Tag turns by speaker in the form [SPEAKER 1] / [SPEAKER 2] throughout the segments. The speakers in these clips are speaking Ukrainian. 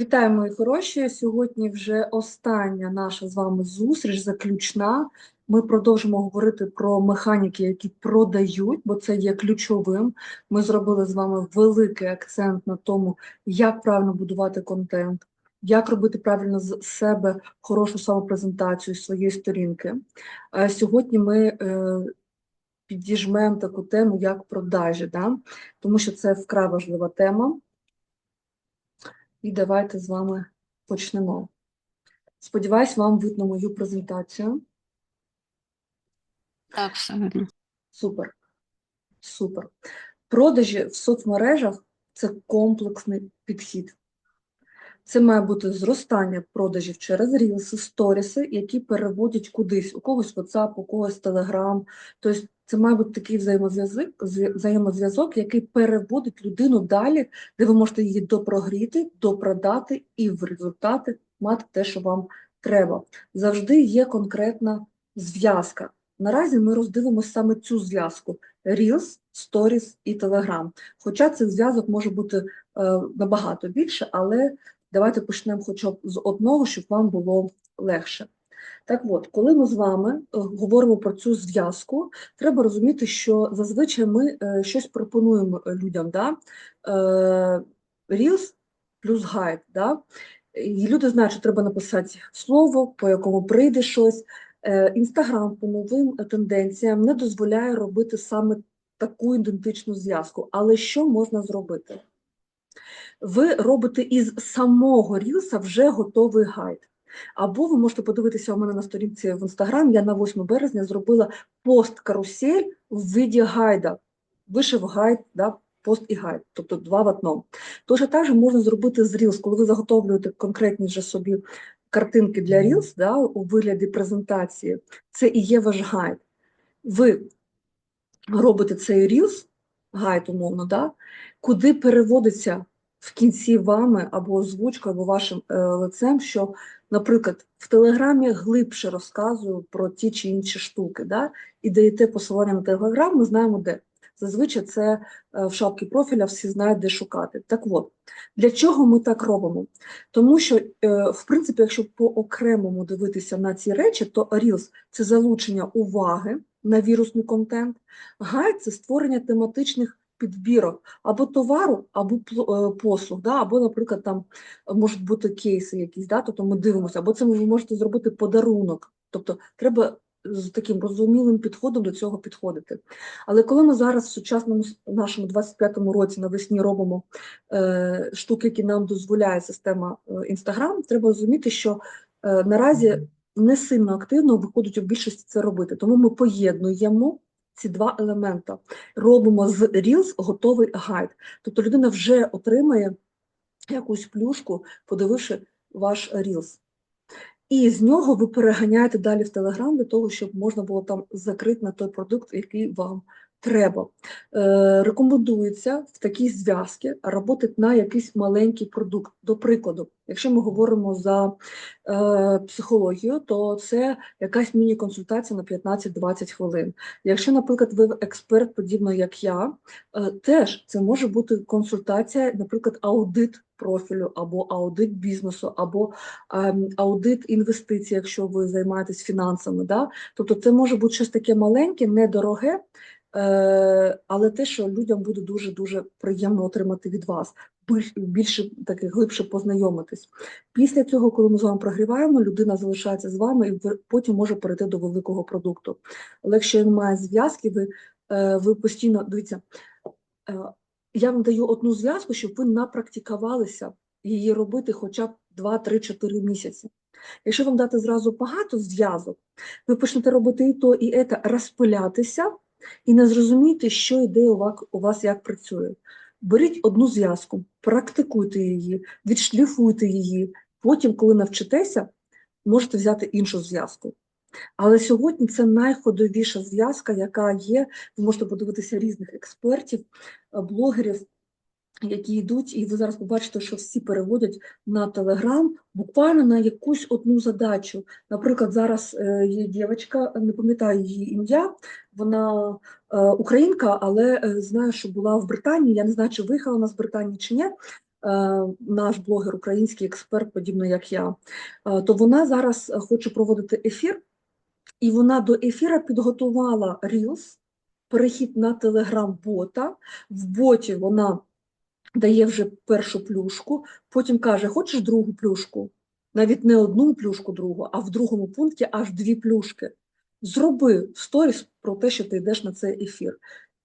[SPEAKER 1] Вітаю, мої хороші. Сьогодні вже остання наша з вами зустріч, заключна. Ми продовжимо говорити про механіки, які продають, бо це є ключовим. Ми зробили з вами великий акцент на тому, як правильно будувати контент, як робити правильно з себе хорошу самопрезентацію своєї сторінки. Е, Сьогодні ми е, підіжмемо таку тему, як продажі, да? тому що це вкрай важлива тема. І давайте з вами почнемо. Сподіваюсь, вам видно мою презентацію.
[SPEAKER 2] Так, все видно.
[SPEAKER 1] Супер. Супер. Продажі в соцмережах це комплексний підхід. Це має бути зростання продажів через рілси, сторіси, які переводять кудись. У когось WhatsApp, у когось Telegram. Тобто це має бути такий взаємозв'язок, зв- взаємозв'язок, який переводить людину далі, де ви можете її допрогріти, допродати і в результаті мати те, що вам треба. Завжди є конкретна зв'язка. Наразі ми роздивимося саме цю зв'язку: Reels, Stories і Telegram. Хоча цих зв'язок може бути е, набагато більше, але давайте почнемо хоча б з одного, щоб вам було легше. Так от, коли ми з вами е, говоримо про цю зв'язку, треба розуміти, що зазвичай ми е, щось пропонуємо людям. Да? Е, Reels плюс гайд. Да? І люди знають, що треба написати слово, по якому прийде щось. Інстаграм по новим тенденціям не дозволяє робити саме таку ідентичну зв'язку. Але що можна зробити? Ви робите із самого Рілса вже готовий гайд. Або ви можете подивитися у мене на сторінці в Інстаграм. Я на 8 березня зробила пост-карусель в виді гайда. Вишив гайд, да, пост і гайд, тобто два в одному. Точно так же можна зробити з Reels, коли ви заготовлюєте конкретні вже собі картинки для Reels да, у вигляді презентації. Це і є ваш гайд. Ви робите цей Reels, гайд умовно, да, куди переводиться в кінці вами або озвучкою, або вашим е, лицем, що, наприклад, в Телеграмі глибше розказую про ті чи інші штуки, да, і даєте посилання на Телеграм, ми знаємо де. Зазвичай це е, в шапці профіля всі знають, де шукати. Так от, для чого ми так робимо? Тому що, е, в принципі, якщо по окремому дивитися на ці речі, то Reels – це залучення уваги на вірусний контент, гайд – це створення тематичних підбірок або товару, або е, послуг, да? або, наприклад, там можуть бути кейси якісь, да? тобто ми дивимося, або це ви можете зробити подарунок. Тобто треба з таким розумілим підходом до цього підходити. Але коли ми зараз в сучасному нашому 25-му році навесні робимо е, штуки, які нам дозволяє система Інстаграм, треба розуміти, що е, наразі не сильно активно виходить у більшості це робити. Тому ми поєднуємо ці два елемента. Робимо з Reels готовий гайд. Тобто людина вже отримає якусь плюшку, подививши ваш Reels. І з нього ви переганяєте далі в Telegram для того, щоб можна було там закрити на той продукт, який вам треба. Е, рекомендується в такій зв'язці працювати на якийсь маленький продукт. До прикладу, якщо ми говоримо за е, психологію, то це якась міні-консультація на 15-20 хвилин. Якщо, наприклад, ви експерт, подібно як я, е, теж це може бути консультація, наприклад, аудит профілю, або аудит бізнесу, або ем, аудит інвестицій, якщо ви займаєтесь фінансами. Да? Тобто це може бути щось таке маленьке, недороге, е, але те, що людям буде дуже-дуже приємно отримати від вас, більше таки глибше познайомитись. Після цього, коли ми з вами прогріваємо, людина залишається з вами і потім може перейти до великого продукту. Але якщо немає зв'язки, ви, е, ви постійно дивіться. е, Я вам даю одну зв'язку, щоб ви напрактикувалися її робити хоча б 2-3-4 місяці. Якщо вам дати зразу багато зв'язок, ви почнете робити і то, і це, розпилятися і не зрозумієте, що йде у вас, як працює. Беріть одну зв'язку, практикуйте її, відшліфуйте її. Потім, коли навчитеся, можете взяти іншу зв'язку. Але сьогодні це найходовіша зв'язка, яка є. Ви можете подивитися різних експертів, блогерів, які йдуть, і ви зараз побачите, що всі переводять на Телеграм буквально на якусь одну задачу. Наприклад, зараз е, є дівчинка, не пам'ятаю її ім'я, вона е, українка, але е, знаю, що була в Британії. Я не знаю, чи виїхала вона з Британії чи ні. наш блогер, український експерт, подібно як я, то вона зараз хоче проводити ефір, і вона до ефіра підготувала Reels, перехід на телеграм-бота. В боті вона дає вже першу плюшку, потім каже: Хочеш другу плюшку? Навіть не одну плюшку другу, а в другому пункті аж дві плюшки. Зроби сторіс про те, що ти йдеш на цей ефір.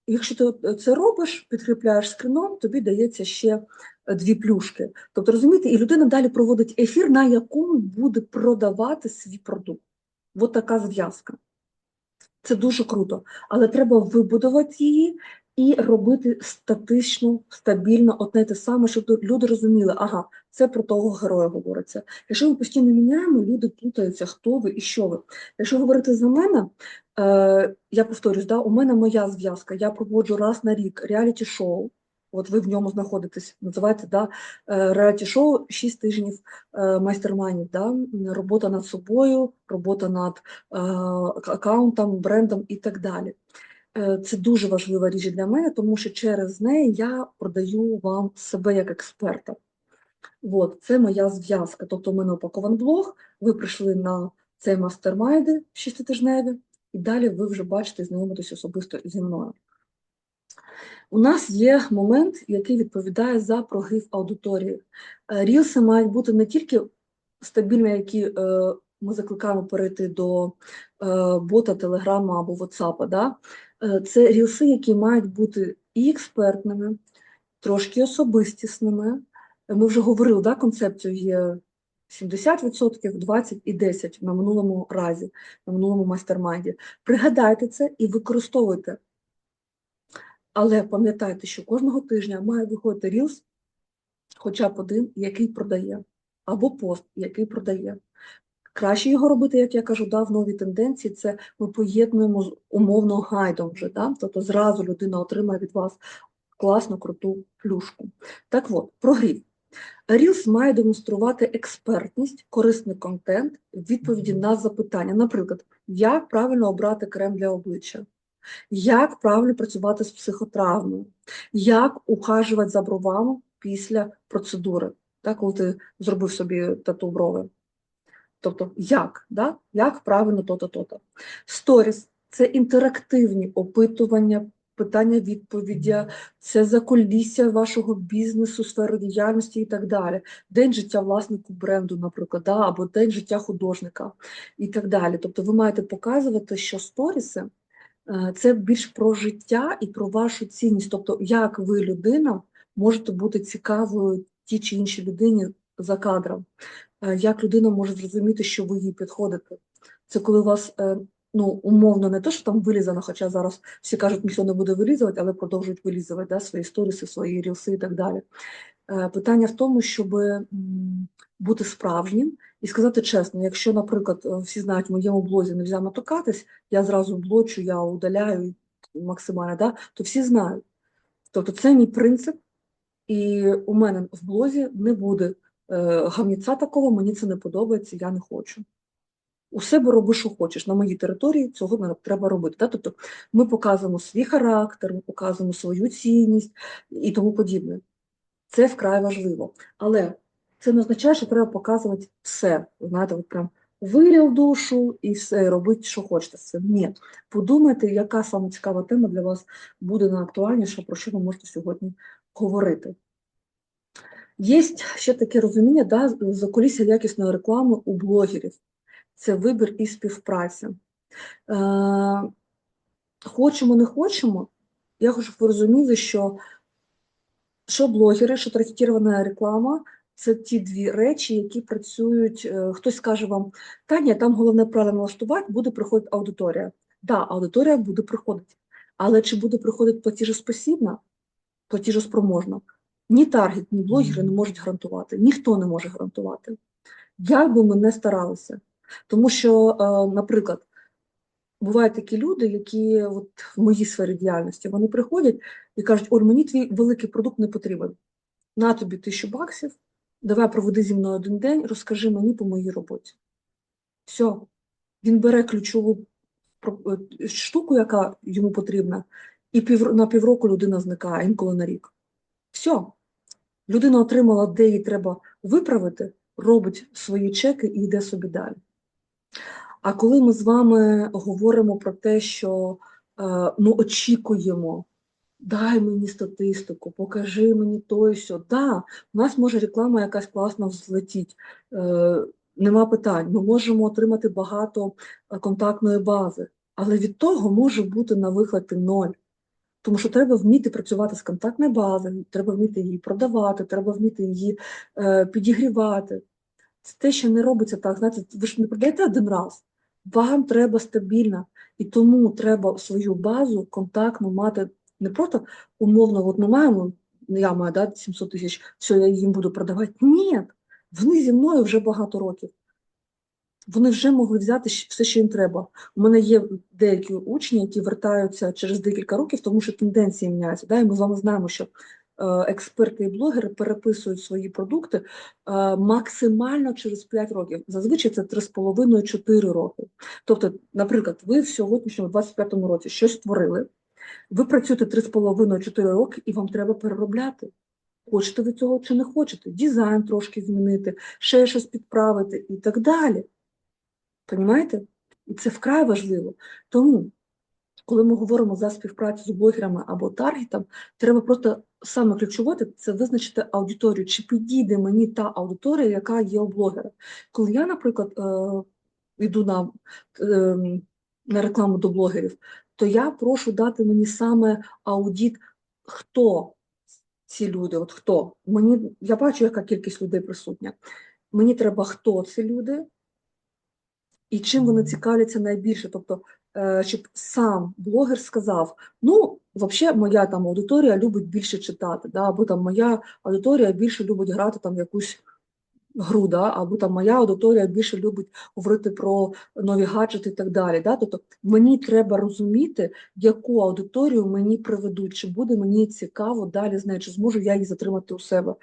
[SPEAKER 1] Якщо ти це робиш, підкріпляєш скрином, тобі дається ще е, дві плюшки. Тобто, розумієте, і людина далі проводить ефір, на якому буде продавати свій продукт. От така зв'язка. Це дуже круто, але треба вибудувати її і робити статично, стабільно, одне те саме, щоб люди розуміли, ага, це про того героя говориться. Якщо ми постійно міняємо, люди плутаються, хто ви і що ви. Якщо говорити за мене, е, я повторюсь, да, у мене моя зв'язка, я проводжу раз на рік реаліті-шоу, от ви в ньому знаходитесь, називається да, е, реаліті-шоу 6 тижнів е, майстермайнів, да, робота над собою, робота над е, аккаунтом, брендом і так далі. Е, Це дуже важлива річ для мене, тому що через неї я продаю вам себе як експерта. От, це моя зв'язка. Тобто, у мене упакований блог, ви прийшли на цей мастермайди шеститижневі, і далі ви вже бачите знайомитесь особисто зі мною. У нас є момент, який відповідає за прогрів аудиторії. Е, Рілси мають бути не тільки стабільні, які е, ми закликаємо перейти до бота, телеграма або ватсапа. Да? Е, Це рілси, які мають бути і експертними, трошки особистісними. Ми вже говорили, да, концепцію є 70%, 20% і 10% на минулому разі, на минулому майстермайді. Пригадайте це і використовуйте. Але пам'ятайте, що кожного тижня має виходити рілс, хоча б один, який продає, або пост, який продає. Краще його робити, як я кажу, да, в новій тенденції, це ми поєднуємо з умовно гайдом вже, да? тобто зразу людина отримає від вас класну, круту плюшку. Так от, прогрів. Reels має демонструвати експертність, корисний контент, відповіді на запитання. Наприклад, як правильно обрати крем для обличчя, як правильно працювати з психотравмою, як ухажувати за бровами після процедури, так, коли ти зробив собі тату брови. Тобто, як, да? як правильно то-то, то-то. Сторіс це інтерактивні опитування, питання відповіді, це закулісся вашого бізнесу, сфери діяльності і так далі. День життя власнику бренду, наприклад, да? або день життя художника і так далі. Тобто ви маєте показувати, що сторіси е, це більш про життя і про вашу цінність. Тобто, як ви, людина, можете бути цікавою тій чи іншій людині за кадром. Е, як людина може зрозуміти, що ви їй підходите. Це коли у вас е, ну, умовно не те, що там вилізано, хоча зараз всі кажуть, ніхто не буде вилізувати, але продовжують вилізувати да, свої сторіси, свої рілси і так далі. Е, Питання в тому, щоб бути справжнім і сказати чесно, якщо, наприклад, всі знають, в моєму блозі не можна матюкатись, я зразу блочу, я удаляю максимально, да, то всі знають. Тобто це мій принцип, і у мене в блозі не буде гамніця такого, мені це не подобається, я не хочу. У себе роби, що хочеш. На моїй території цього не треба робити. Да? Тобто ми показуємо свій характер, ми показуємо свою цінність і тому подібне. Це вкрай важливо. Але це не означає, що треба показувати все. Знаєте, от прям вирів душу і все, робити, що хочете. Все. Ні. Подумайте, яка саме цікава тема для вас буде найактуальніша, про що ви можете сьогодні говорити. Є ще таке розуміння да, закулісся якісної реклами у блогерів. Це вибір і співпраця. Е, хочемо, не хочемо, я хочу, розуміли, що що блогери, що таргетирована реклама це ті дві речі, які працюють. е, Хтось скаже вам, та ні, там головне правильно налаштувати, буде приходити аудиторія. Так, да, аудиторія буде приходити. Але чи буде приходити платіжеспосібна, платіжеспроможна? Ні таргет, ні блогери не можуть гарантувати, ніхто не може гарантувати. Як би ми не старалися. Тому що, е, наприклад, бувають такі люди, які от в моїй сфері діяльності вони приходять і кажуть: Оль, мені твій великий продукт не потрібен. На тобі тисячу баксів, давай проведи зі мною один день, розкажи мені по моїй роботі. Все, він бере ключову е, штуку, яка йому потрібна, і на півроку людина зникає, інколи на рік. Все. Людина отримала, де їй треба виправити, робить свої чеки і йде собі далі. А коли ми з вами говоримо про те, що е, ми очікуємо, дай мені статистику, покажи мені то і сьо. Да, у нас може реклама якась класна взлетіть, е, нема питань. Ми можемо отримати багато е, контактної бази, але від того може бути на вихваті ноль. Тому що треба вміти працювати з контактною базою, треба вміти її продавати, треба вміти її е, підігрівати. Це те, що не робиться так. Знаєте, ви ж не продаєте один раз. Вам треба стабільно. І тому треба свою базу контактну мати не просто умовно, от ми маємо, я маю да, 700 тисяч, все, я їм буду продавати. Ні, вони зі мною вже багато років. Вони вже могли взяти все, що їм треба. У мене є деякі учні, які вертаються через декілька років, тому що тенденції міняються. Да? І ми з вами знаємо, що е, експерти і блогери переписують свої продукти е, максимально через 5 років. Зазвичай це 3,5-4 роки. Тобто, наприклад, ви в сьогоднішньому 25-му році щось створили, ви працюєте 3,5-4 роки, і вам треба переробляти. Хочете ви цього чи не хочете? Дизайн трошки змінити, ще щось підправити і так далі. Понімаєте? І це вкрай важливо. Тому, коли ми говоримо за співпрацю з блогерами або таргетом, треба просто саме ключове це визначити аудиторію, чи підійде мені та аудиторія, яка є у блогера. Коли я, наприклад, е, йду на, е, на рекламу до блогерів, то я прошу дати мені саме аудит, хто ці люди, от хто. Мені, я бачу, яка кількість людей присутня. Мені треба, хто ці люди, і чим вони цікавляться найбільше. Тобто, е, щоб сам блогер сказав: ну, взагалі, моя там аудиторія любить більше читати, да, або там моя аудиторія більше любить грати там якусь гру, да, або там моя аудиторія більше любить говорити про нові гаджети і так далі. Да? Тобто мені треба розуміти, яку аудиторію мені приведуть, чи буде мені цікаво далі з нею, чи зможу я її затримати у себе.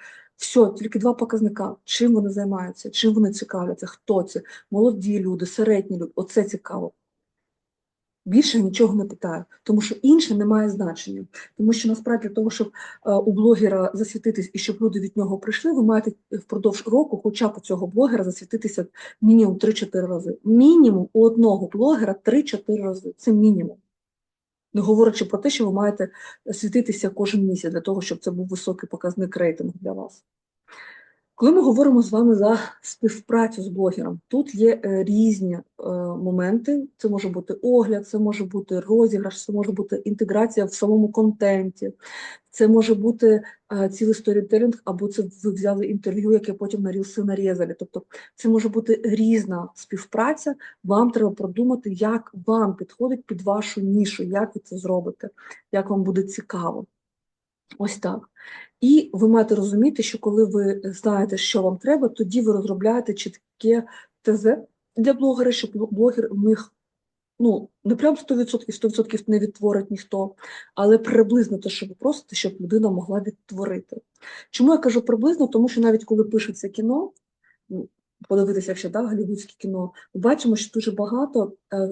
[SPEAKER 1] Все, тільки два показника. Чим вони займаються, чим вони цікавляться, хто це, молоді люди, середні люди. Оце цікаво. Більше нічого не питаю, тому що інше не має значення. Тому що насправді для того, щоб е, у блогера засвітитись і щоб люди від нього прийшли, ви маєте впродовж року, хоча б у цього блогера засвітитися мінімум 3-4 рази. Мінімум у одного блогера 3-4 рази. Це мінімум. Не говорячи про те, що ви маєте світитися кожен місяць для того, щоб це був високий показник рейтингу для вас. Коли ми говоримо з вами за співпрацю з блогером, тут є е, різні е, моменти. Це може бути огляд, це може бути розіграш, це може бути інтеграція в самому контенті, це може бути е, цілий сторітелінг, або це ви взяли інтерв'ю, яке потім на рілси нарізали. Тобто це може бути різна співпраця. Вам треба продумати, як вам підходить під вашу нішу, як ви це зробите, як вам буде цікаво. Ось так. І ви маєте розуміти, що коли ви знаєте, що вам треба, тоді ви розробляєте чітке ТЗ для блогера, щоб блогер міг, ну, не прям 100%, 100% не відтворить ніхто, але приблизно те, що ви просите, щоб людина могла відтворити. Чому я кажу приблизно? Тому що навіть коли пишеться кіно, ну, подивитися якщо да, голівудське кіно, ми бачимо, що дуже багато е,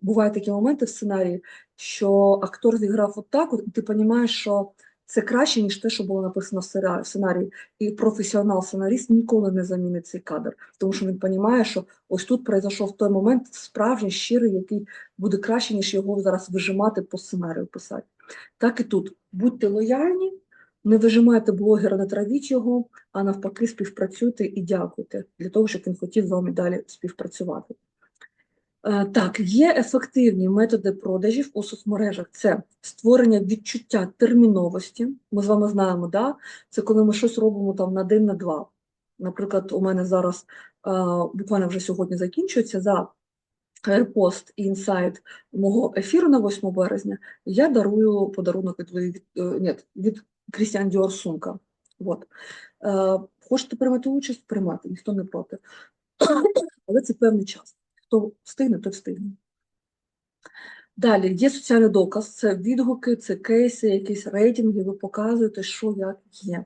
[SPEAKER 1] бувають такі моменти в сценарії, що актор зіграв отак, от, і ти розумієш, що це краще, ніж те, що було написано в сценарії. І професіонал-сценаріст ніколи не замінить цей кадр, тому що він розуміє, що ось тут пройшов той момент справжній, щирий, який буде краще, ніж його зараз вижимати по сценарію писати. Так і тут. Будьте лояльні, не вижимайте блогера, не травіть його, а навпаки, співпрацюйте і дякуйте для того, щоб він хотів з вами далі співпрацювати. Е, так, є ефективні методи продажів у соцмережах. Це створення відчуття терміновості. Ми з вами знаємо, да? це коли ми щось робимо там на день, на два. Наприклад, у мене зараз буквально вже сьогодні закінчується за репост і інсайт мого ефіру на 8 березня. Я дарую подарунок від від, е, ні, від Крістіан Діор сумка. От. Е, хочете приймати участь? Приймати, ніхто не проти. Але це певний час. Хто встигне, той встигне. Далі є соціальний доказ, це відгуки, це кейси, якісь рейтинги, ви показуєте, що як є.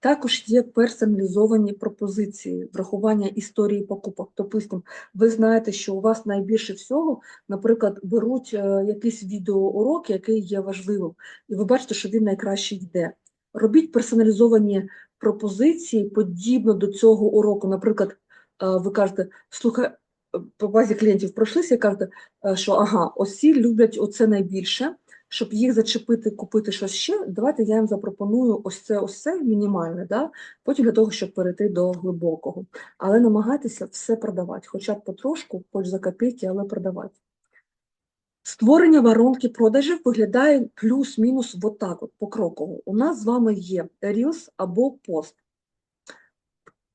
[SPEAKER 1] Також є персоналізовані пропозиції, врахування історії покупок. Тобто, ви знаєте, що у вас найбільше всього, наприклад, беруть е, якийсь відеоурок, який є важливим, і ви бачите, що він найкраще йде. Робіть персоналізовані пропозиції подібно до цього уроку. Наприклад, е, ви кажете, слухай, по базі клієнтів пройшлися і кажете, що ага, осі люблять оце найбільше. Щоб їх зачепити, купити щось ще, давайте я їм запропоную ось це, ось це мінімальне, да? потім для того, щоб перейти до глибокого. Але намагайтеся все продавати, хоча б потрошку, хоч за копійки, але продавати. Створення воронки продажів виглядає плюс-мінус отак, от покроково. У нас з вами є Reels або пост.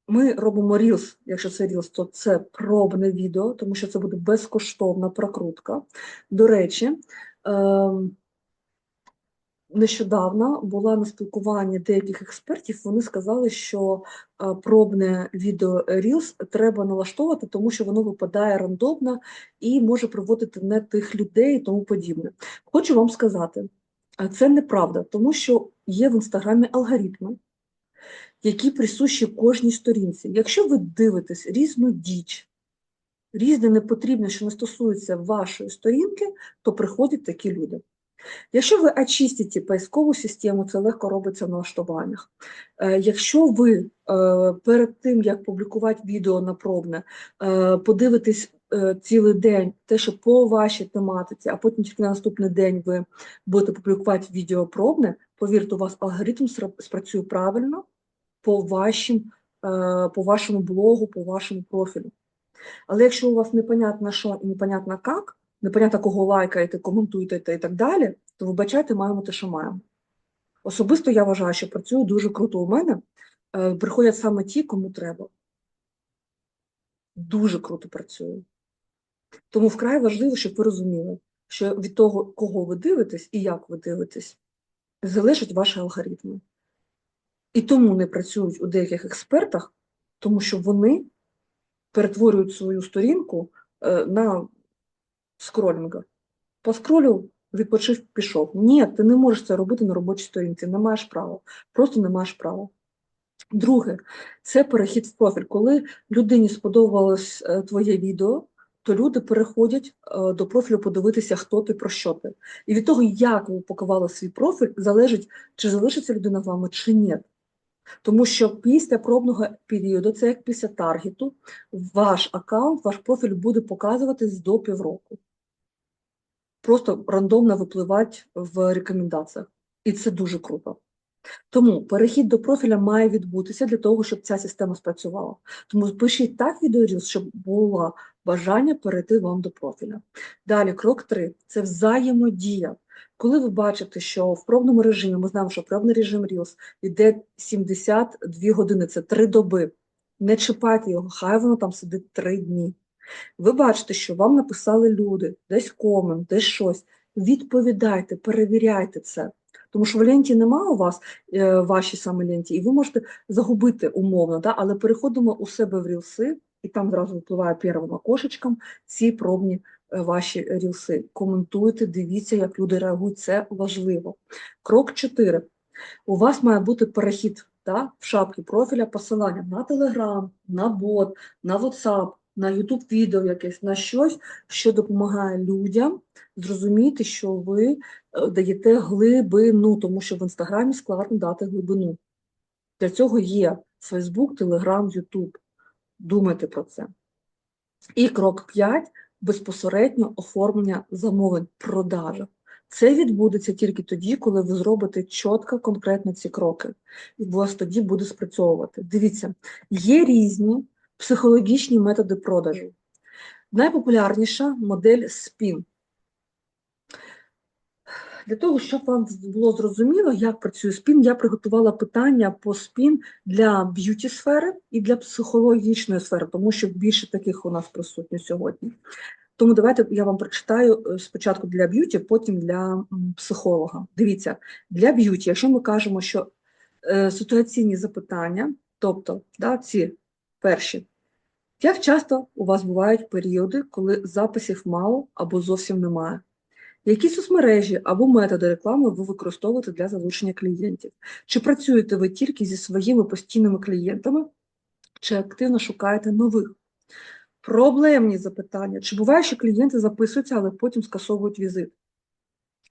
[SPEAKER 1] Ми робимо Reels, якщо це Reels, то це пробне відео, тому що це буде безкоштовна прокрутка. До речі, ем, нещодавно була на спілкуванні деяких експертів, вони сказали, що е, пробне відео Reels треба налаштовувати, тому що воно випадає рандомно і може приводити не тих людей і тому подібне. Хочу вам сказати, це неправда, тому що є в інстаграмі алгоритми, які присущі кожній сторінці. Якщо ви дивитесь різну діч, різне непотрібне, що не стосується вашої сторінки, то приходять такі люди. Якщо ви очистите поискову систему, це легко робиться в налаштуваннях. Е, Якщо ви е, перед тим, як публікувати відео на пробне, е, подивитесь цілий день те, що по вашій тематиці, а потім тільки на наступний день ви будете публікувати відео пробне, повірте, у вас алгоритм спрацює правильно по, вашим, е, по вашому блогу, по вашому профілю. Але якщо у вас непонятно що і непонятно як, непонятно кого лайкаєте, коментуєте і так далі, то вибачайте, маємо те, що маємо. Особисто я вважаю, що працює дуже круто у мене. Е, Приходять саме ті, кому треба. Дуже круто працює. Тому вкрай важливо, щоб ви розуміли, що від того, кого ви дивитесь і як ви дивитесь, залежать ваші алгоритми. І тому не працюють у деяких експертах, тому що вони перетворюють свою сторінку е, на скролінга. По скролю відпочив, пішов. Ні, ти не можеш це робити на робочій сторінці, не маєш права. Просто не маєш права. Друге, це перехід в профіль. Коли людині сподобалось е, твоє відео, то люди переходять е, до профілю подивитися, хто ти, про що ти. І від того, як ви упакували свій профіль, залежить, чи залишиться людина вами, чи ні. Тому що після пробного періоду, це як після таргету, ваш аккаунт, ваш профіль буде показуватись до півроку. Просто рандомно випливати в рекомендаціях. І це дуже круто. Тому перехід до профіля має відбутися для того, щоб ця система спрацювала. Тому пишіть так відеоріз, щоб було бажання перейти вам до профіля. Далі, крок 3 – це взаємодія. Коли ви бачите, що в пробному режимі, ми знаємо, що пробний режим Reels йде 72 години, це 3 доби. Не чіпайте його, хай воно там сидить 3 дні. Ви бачите, що вам написали люди, десь комент, десь щось. Відповідайте, перевіряйте це. Тому що в ленті немає у вас, е, вашій саме ленті, і ви можете загубити умовно, да? але переходимо у себе в рілси, і там зразу випливає первим окошечком ці пробні е, ваші рілси. Коментуйте, дивіться, як люди реагують, це важливо. Крок 4. У вас має бути перехід да, в шапки профіля посилання на Telegram, на бот, на WhatsApp, на YouTube відео якесь, на щось, що допомагає людям зрозуміти, що ви е, даєте глибину, тому що в Інстаграмі складно дати глибину. Для цього є Facebook, Telegram, YouTube. Думайте про це. І крок 5 безпосередньо оформлення замовлень, продажа. Це відбудеться тільки тоді, коли ви зробите чітко, конкретно ці кроки, і у вас тоді буде спрацьовувати. Дивіться, є різні психологічні методи продажу. Найпопулярніша модель SPIN. Для того, щоб вам було зрозуміло, як працює спін, я приготувала питання по спін для б'юті сфери і для психологічної сфери, тому що більше таких у нас присутні сьогодні. Тому давайте я вам прочитаю е, спочатку для б'юті, потім для психолога. Дивіться, для б'юті, якщо ми кажемо, що е, ситуаційні запитання, тобто да, ці перші, як часто у вас бувають періоди, коли записів мало або зовсім немає? Які соцмережі або методи реклами ви використовуєте для залучення клієнтів? Чи працюєте ви тільки зі своїми постійними клієнтами, чи активно шукаєте нових? Проблемні запитання. Чи буває, що клієнти записуються, але потім скасовують візит?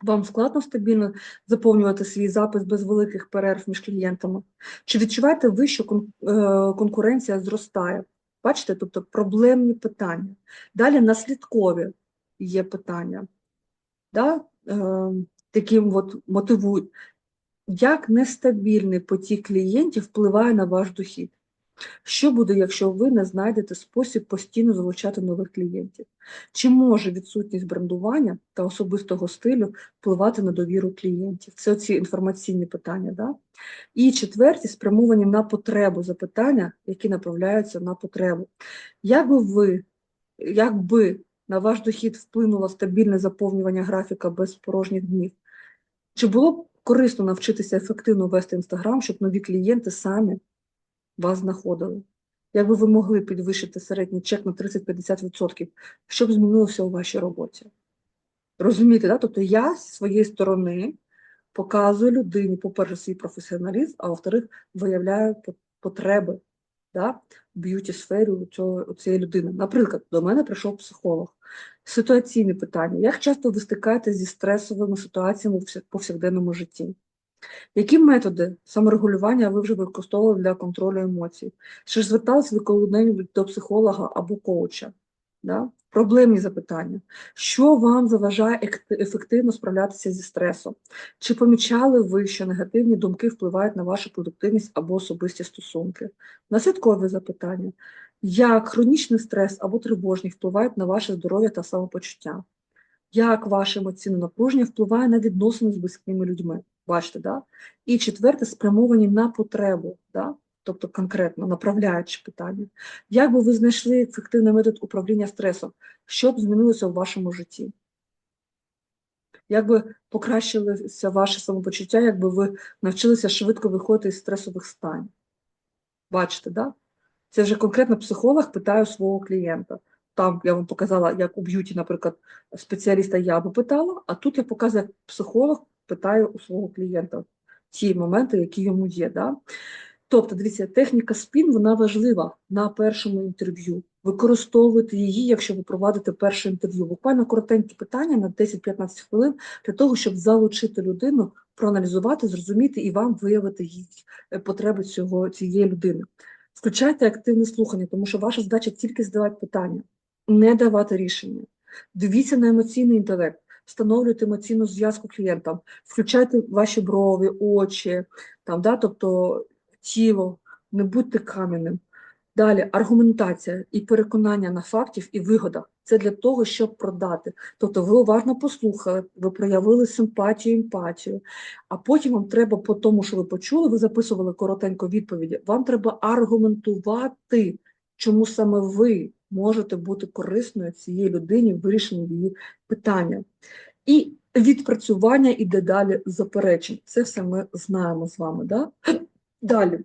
[SPEAKER 1] Вам складно стабільно заповнювати свій запис без великих перерв між клієнтами? Чи відчуваєте ви, що е, конкуренція зростає? Бачите, тобто проблемні питання. Далі наслідкові є питання, да? е, таким от мотивують. Як нестабільний потік клієнтів впливає на ваш дохід? Що буде, якщо ви не знайдете спосіб постійно залучати нових клієнтів? Чи може відсутність брендування та особистого стилю впливати на довіру клієнтів? Це ці інформаційні питання. Да? І четверті спрямовані на потребу запитання, які направляються на потребу. Як би ви, як би на ваш дохід вплинуло стабільне заповнювання графіка без порожніх днів? Чи було б корисно навчитися ефективно вести Інстаграм, щоб нові клієнти самі вас знаходили? Якби ви могли підвищити середній чек на 30-50%, що б змінилося у вашій роботі? Розумієте, да? тобто я з своєї сторони показую людині, по-перше, свій професіоналізм, а во-вторых, виявляю потреби да, в б'юті-сфері у, цієї людини. Наприклад, до мене прийшов психолог. Ситуаційне питання. Як часто ви стикаєтеся зі стресовими ситуаціями в повсякденному житті? Які методи саморегулювання ви вже використовували для контролю емоцій? Чи ж зверталися ви коли-небудь до психолога або коуча? Да? Проблемні запитання. Що вам заважає ефективно справлятися зі стресом? Чи помічали ви, що негативні думки впливають на вашу продуктивність або особисті стосунки? Наслідкові запитання. Як хронічний стрес або тривожність впливають на ваше здоров'я та самопочуття? Як ваше емоційне напруження впливає на відносини з близькими людьми? Бачите, да? І четверте, спрямовані на потребу, да? Тобто конкретно направляючи питання. Як би ви знайшли ефективний метод управління стресом? Що б змінилося у вашому житті? Як би покращилося ваше самопочуття, якби ви навчилися швидко виходити із стресових станів? Бачите, да? Це вже конкретно психолог питає у свого клієнта. Там я вам показала, як у б'юті, наприклад, спеціаліста я би питала, а тут я показую, як психолог питає у свого клієнта ті моменти, які йому є. Да? Тобто, дивіться, техніка спін вона важлива на першому інтерв'ю. Використовуйте її, якщо ви проводите перше інтерв'ю. Буквально коротенькі питання на 10-15 хвилин для того, щоб залучити людину, проаналізувати, зрозуміти і вам виявити її е, потреби цього, цієї людини. Включайте активне слухання, тому що ваша задача тільки задавати питання, не давати рішення. Дивіться на емоційний інтелект, встановлюйте емоційну зв'язку клієнтам, включайте ваші брови, очі, там, да, тобто тіло, не будьте кам'яним. Далі аргументація і переконання на фактів і вигодах. Це для того, щоб продати. Тобто ви уважно послухали, ви проявили симпатію, емпатію, а потім вам треба по тому, що ви почули, ви записували коротенько відповіді. Вам треба аргументувати, чому саме ви можете бути корисною цієї людині в вирішенні її питання. І відпрацювання іде далі заперечень. Це все ми знаємо з вами. Да? Далі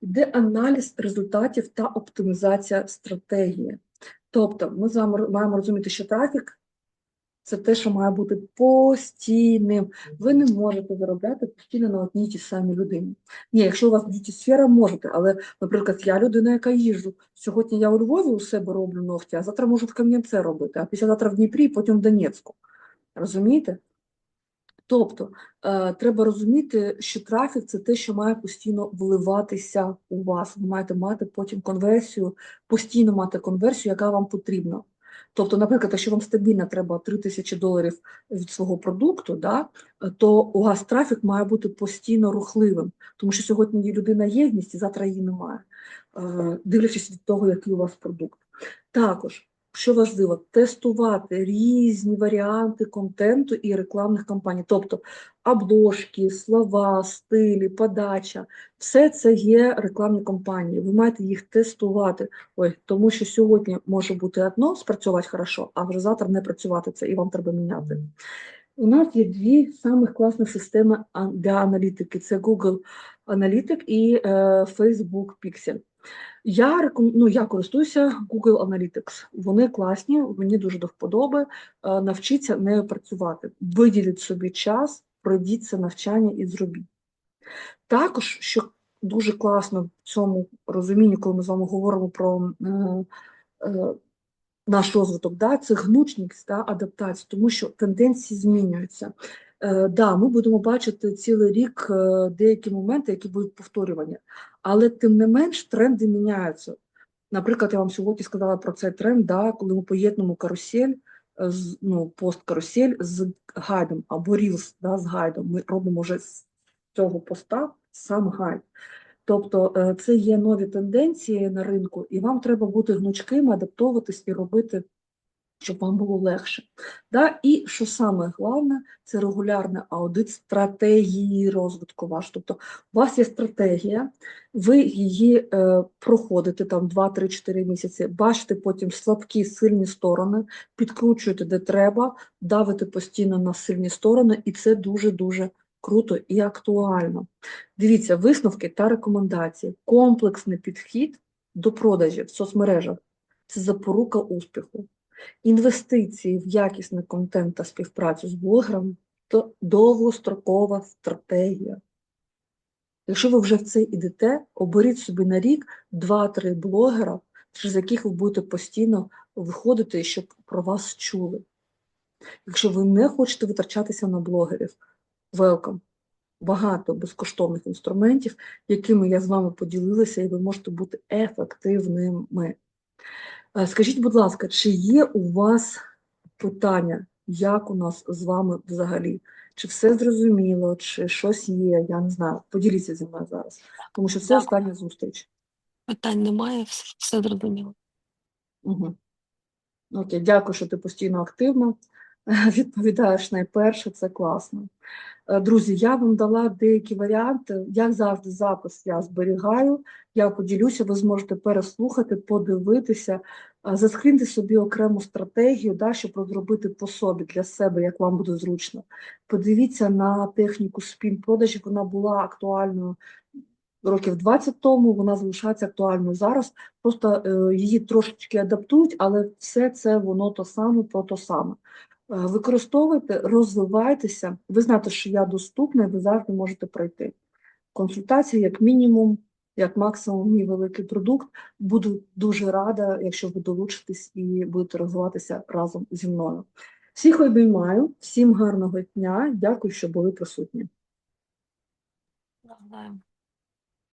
[SPEAKER 1] йде аналіз результатів та оптимізація стратегії. Тобто, ми з вами маємо розуміти, що трафік це те, що має бути постійним. Ви не можете заробляти постійно на одній тій самій людині. Ні, якщо у вас б'юті сфера, можете, але, наприклад, я людина, яка їжджу. Сьогодні я у Львові у себе роблю ногті, а завтра можу в Кам'янце робити, а післязавтра в Дніпрі, потім в Донецьку. Розумієте? Тобто е, треба розуміти, що трафік це те, що має постійно вливатися у вас. Ви маєте мати потім конверсію, постійно мати конверсію, яка вам потрібна. Тобто, наприклад, якщо вам стабільно треба 3 тисячі доларів від свого продукту, да, то у вас трафік має бути постійно рухливим, тому що сьогодні людина є в місті, завтра її немає, е, дивлячись від того, який у вас продукт. Також що важливо, тестувати різні варіанти контенту і рекламних кампаній, тобто обложки, слова, стилі, подача, все це є рекламні кампанії. Ви маєте їх тестувати, Ой, тому що сьогодні може бути одно спрацювати хорошо, а вже завтра не працювати це, і вам треба міняти. У нас є дві самих класних системи для аналітики: це Google Analytics і е, Facebook Pixel. Я ну, я користуюся Google Analytics. Вони класні, мені дуже до вподоби. Е, Навчіться нею працювати. Виділіть собі час, пройдіть це навчання і зробіть. Також, що дуже класно в цьому розумінні, коли ми з вами говоримо про е, е, наш розвиток, да, це гнучність та адаптація, тому що тенденції змінюються. Е, да, ми будемо бачити цілий рік е, деякі моменти, які будуть повторювання, але тим не менш тренди міняються. Наприклад, я вам сьогодні сказала про цей тренд, да, коли ми поєднуємо карусель, е, ну, пост-карусель з гайдом або рілс да, з гайдом. Ми робимо вже з цього поста сам гайд. Тобто це є нові тенденції на ринку, і вам треба бути гнучким, адаптовуватись і робити, щоб вам було легше. Да? І що саме головне, це регулярний аудит стратегії розвитку ваш. Тобто у вас є стратегія, ви її е, проходите там 2-3-4 місяці, бачите потім слабкі, сильні сторони, підкручуєте де треба, давите постійно на сильні сторони, і це дуже-дуже круто і актуально. Дивіться, висновки та рекомендації. Комплексний підхід до продажів в соцмережах це запорука успіху. Інвестиції в якісний контент та співпрацю з блогерами то довгострокова стратегія. Якщо ви вже в це йдете, оберіть собі на рік 2-3 блогера, через яких ви будете постійно виходити, щоб про вас чули. Якщо ви не хочете витрачатися на блогерів, welcome. Багато безкоштовних інструментів, якими я з вами поділилася, і ви можете бути ефективними. Е, Скажіть, будь ласка, чи є у вас питання, як у нас з вами взагалі? Чи все зрозуміло, чи щось є? Я не знаю. Поділіться зі мною зараз, тому що це
[SPEAKER 2] так.
[SPEAKER 1] остання зустріч.
[SPEAKER 2] Питань немає, все, все зрозуміло.
[SPEAKER 1] Угу. Окей, дякую, що ти постійно активно відповідаєш найперше, це класно. Е, Друзі, я вам дала деякі варіанти. Як завжди, запис я зберігаю, я поділюся, ви зможете переслухати, подивитися, е, заскріньте собі окрему стратегію, да, щоб розробити по собі для себе, як вам буде зручно. Подивіться на техніку спін-продажів, вона була актуальною років 20 тому, вона залишається актуальною зараз. Просто е, її трошечки адаптують, але все це воно то саме про то саме. Е, Використовуйте, розвивайтеся. Ви знаєте, що я доступна, і ви завжди можете пройти. Консультації, як мінімум, як максимум, мій великий продукт. Буду дуже рада, якщо ви долучитесь і будете розвиватися разом зі мною. Всіх обіймаю, всім гарного дня. Дякую, що були присутні.